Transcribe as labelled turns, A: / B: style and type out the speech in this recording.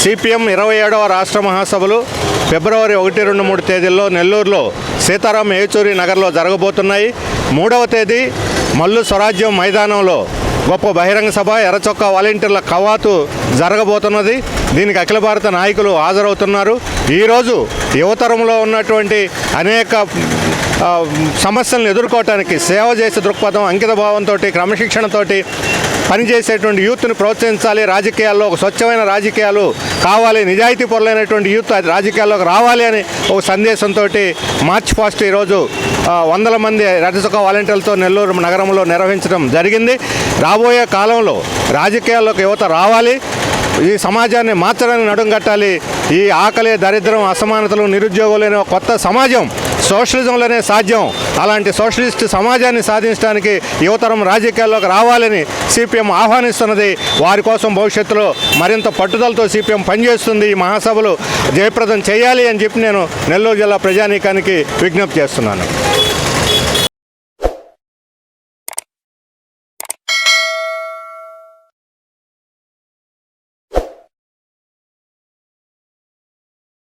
A: CPM ఇరవై ఏడవ రాష్ట్ర మహాసభలు ఫిబ్రవరి ఒకటి రెండు మూడు తేదీల్లో నెల్లూరులో సీతారాం ఏచూరి నగర్లో జరగబోతున్నాయి. మూడవ తేదీ మల్లు స్వరాజ్యం మైదానంలో గొప్ప బహిరంగ సభ ఎర్రచొక్క వాలంటీర్ల కవాతు జరగబోతున్నది. దీనికి అఖిల భారత నాయకులు హాజరవుతున్నారు. ఈరోజు యువతరంలో ఉన్నటువంటి అనేక సమస్యలను ఎదుర్కోవటానికి సేవ చేసే దృక్పథం అంకిత భావంతో క్రమశిక్షణతోటి పనిచేసేటువంటి యూత్ని ప్రోత్సహించాలి. రాజకీయాల్లో ఒక స్వచ్ఛమైన రాజకీయాలు కావాలి. నిజాయితీ పొరలైనటువంటి యూత్ రాజకీయాల్లోకి రావాలి అని ఒక సందేశంతో మార్చ్ ఫాస్ట్ ఈరోజు వందల మంది రజసక వాలంటీర్లతో నెల్లూరు నగరంలో నిర్వహించడం జరిగింది. రాబోయే కాలంలో రాజకీయాల్లోకి యువత రావాలి. ఈ సమాజాన్ని మార్చడానికి నడుం కట్టాలి. ఈ ఆకలి దరిద్రం అసమానతలు నిరుద్యోగులు కొత్త సమాజం సోషలిజంలోనే సాధ్యం. అలాంటి సోషలిస్ట్ సమాజాన్ని సాధించడానికి యువతరం రాజకీయాల్లోకి రావాలని సిపిఎం ఆహ్వానిస్తున్నది. వారి కోసం భవిష్యత్తులో మరింత పట్టుదలతో సిపిఎం పనిచేస్తుంది. ఈ మహాసభలు జయప్రదం చేయాలి అని చెప్పి నేను నెల్లూరు జిల్లా ప్రజానీకానికి విజ్ఞప్తి చేస్తున్నాను.